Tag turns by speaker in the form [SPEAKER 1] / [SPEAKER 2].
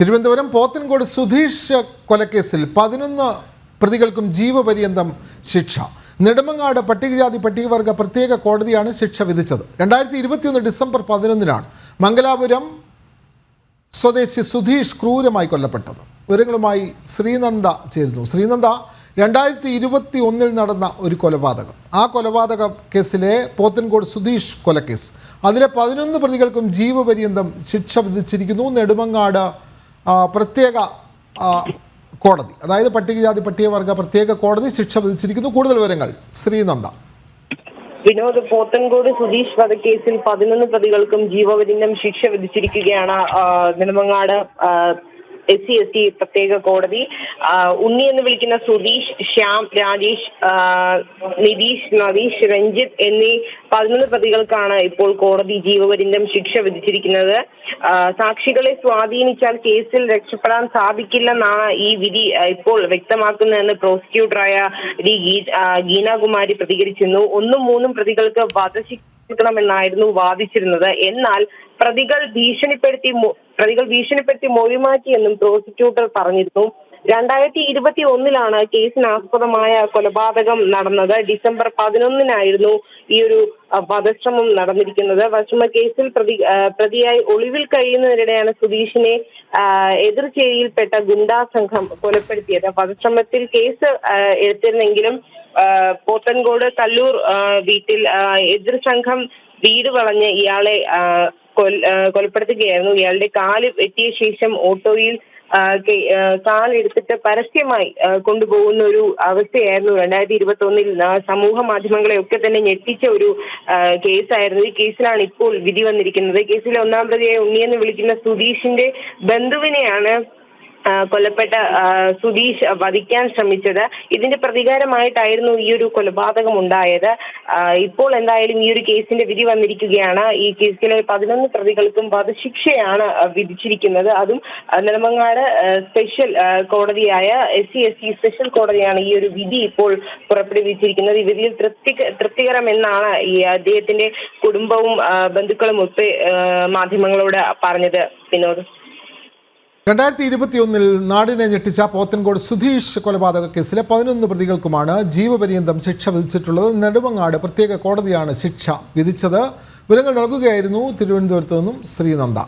[SPEAKER 1] തിരുവനന്തപുരം പോത്തൻകോട് സുധീഷ് കൊലക്കേസിൽ പതിനൊന്ന് പ്രതികൾക്കും ജീവപര്യന്തം ശിക്ഷ. നെടുമങ്ങാട് പട്ടികജാതി പട്ടികവർഗ പ്രത്യേക കോടതിയാണ് ശിക്ഷ വിധിച്ചത്. രണ്ടായിരത്തി ഇരുപത്തിയൊന്ന് ഡിസംബർ പതിനൊന്നിനാണ് മംഗലാപുരം സ്വദേശി സുധീഷ് ക്രൂരമായി കൊല്ലപ്പെട്ടത്. വിവരങ്ങളുമായി ശ്രീനന്ദ ചേരുന്നു. ശ്രീനന്ദ രണ്ടായിരത്തി ഇരുപത്തി ഒന്നിൽ നടന്ന ഒരു കൊലപാതകം. ആ കൊലപാതക കേസിലെ പോത്തൻകോട് സുധീഷ് കൊലക്കേസ്. അതിലെ പതിനൊന്ന് പ്രതികൾക്കും ജീവപര്യന്തം ശിക്ഷ വിധിച്ചിരിക്കുന്നു. നെടുമങ്ങാട് പ്രത്യേക കോടതി. അതായത് പട്ടികജാതി പട്ടികവർഗ പ്രത്യേക കോടതി ശിക്ഷ വിധിച്ചിരിക്കുന്നു. കൂടുതൽ വിവരങ്ങൾ ശ്രീനന്ദ.
[SPEAKER 2] വിനോദ് പോത്തൻകോട് സുധീഷ് വധക്കേസിൽ പതിനൊന്ന് പ്രതികൾക്കും ജീവപര്യന്തം ശിക്ഷ വിധിച്ചിരിക്കുകയാണ് Nedumangad S C S T പ്രത്യേക കോടതി. ഉണ്ണി എന്ന് വിളിക്കുന്ന സുധീഷ് ശ്യാം രാജേഷ് നിതീഷ് നവീഷ് രഞ്ജിത്ത് എന്നീ പതിനൊന്ന് പ്രതികൾക്കാണ് ഇപ്പോൾ കോടതി ജീവപര്യന്തം ശിക്ഷ വിധിച്ചിരിക്കുന്നത്. സാക്ഷികളെ സ്വാധീനിച്ചാൽ കേസിൽ രക്ഷപ്പെടാൻ സാധിക്കില്ലെന്നാണ് ഈ വിധി ഇപ്പോൾ വ്യക്തമാക്കുന്നതെന്ന് പ്രോസിക്യൂട്ടറായ ഡി ഗീനാകുമാരി പ്രതികരിച്ചിരുന്നു. ഒന്നും മൂന്നും പ്രതികൾക്ക് വധശിക്ഷ വാദിച്ചിരുന്നത്. എന്നാൽ പ്രതികൾ ഭീഷണിപ്പെടുത്തി പ്രതികൾ ഭീഷണിപ്പെടുത്തി മൊഴിമാറ്റിയെന്നും പ്രോസിക്യൂട്ടർ പറഞ്ഞിരുന്നു. രണ്ടായിരത്തി ഇരുപത്തി ഒന്നിലാണ് കേസിനാസ്പദമായ കൊലപാതകം നടന്നത്. ഡിസംബർ പതിനൊന്നിനായിരുന്നു ഈ ഒരു വധശ്രമം നടന്നിരിക്കുന്നത്. വധശ്രമ കേസിൽ പ്രതി പ്രതിയായി ഒളിവിൽ കഴിയുന്നതിനിടെയാണ് സുധീഷിനെ എതിർചേരിയിൽപ്പെട്ട ഗുണ്ടാ സംഘം കൊലപ്പെടുത്തിയത്. വധശ്രമത്തിൽ കേസ് എടുത്തിരുന്നെങ്കിലും പോത്തൻകോട് കല്ലൂർ വീട്ടിൽ എതിർ സംഘം വീട് വളഞ്ഞ് ഇയാളെ കൊലപ്പെടുത്തുകയായിരുന്നു. ഇയാളുടെ കാൽ വെട്ടിയ ശേഷം ഓട്ടോയിൽ കാലെടുത്തിട്ട് പരസ്യമായി കൊണ്ടുപോകുന്ന ഒരു അവസ്ഥയായിരുന്നു. രണ്ടായിരത്തി ഇരുപത്തി ഒന്നിൽ സമൂഹ മാധ്യമങ്ങളെ ഒക്കെ തന്നെ ഞെട്ടിച്ച ഒരു കേസായിരുന്നു. ഈ കേസിലാണ് ഇപ്പോൾ വിധി വന്നിരിക്കുന്നത്. കേസിലെ ഒന്നാം പ്രതിയായ ഉണ്ണിയെന്ന് വിളിക്കുന്ന സുധീഷിന്റെ ബന്ധുവിനെയാണ് കൊല്ലപ്പെട്ട സുധീഷ് വധിക്കാൻ ശ്രമിച്ചത്. ഇതിന്റെ പ്രതികാരമായിട്ടായിരുന്നു ഈ ഒരു കൊലപാതകം ഉണ്ടായത് ഇപ്പോൾ എന്തായാലും ഈ ഒരു കേസിന്റെ വിധി വന്നിരിക്കുകയാണ്. ഈ കേസിലെ പതിനൊന്ന് പ്രതികൾക്കും വധശിക്ഷയാണ് വിധിച്ചിരിക്കുന്നത്. അതും Nedumangad special കോടതിയായ S C S C special കോടതിയാണ് ഈ ഒരു വിധി ഇപ്പോൾ പുറപ്പെടുവിച്ചിരിക്കുന്നത്. ഈ വിധിയിൽ തൃപ്തി തൃപ്തികരമെന്നാണ് ഈ അദ്ദേഹത്തിന്റെ കുടുംബവും ബന്ധുക്കളും ഒത്ത് മാധ്യമങ്ങളോട് പറഞ്ഞത്. വിനോദ്.
[SPEAKER 1] രണ്ടായിരത്തി ഇരുപത്തിയൊന്നിൽ നാടിനെ ഞെട്ടിച്ച പോത്തൻകോട് സുധീഷ് കൊലപാതക കേസിലെ പതിനൊന്ന് പ്രതികൾക്കുമാണ് ജീവപര്യന്തം ശിക്ഷ വിധിച്ചിട്ടുള്ളത്. നെടുമങ്ങാട് പ്രത്യേക കോടതിയാണ് ശിക്ഷ വിധിച്ചത്. വിവരങ്ങൾ നൽകുകയായിരുന്നു. തിരുവനന്തപുരത്ത് നിന്നും ശ്രീനന്ദ.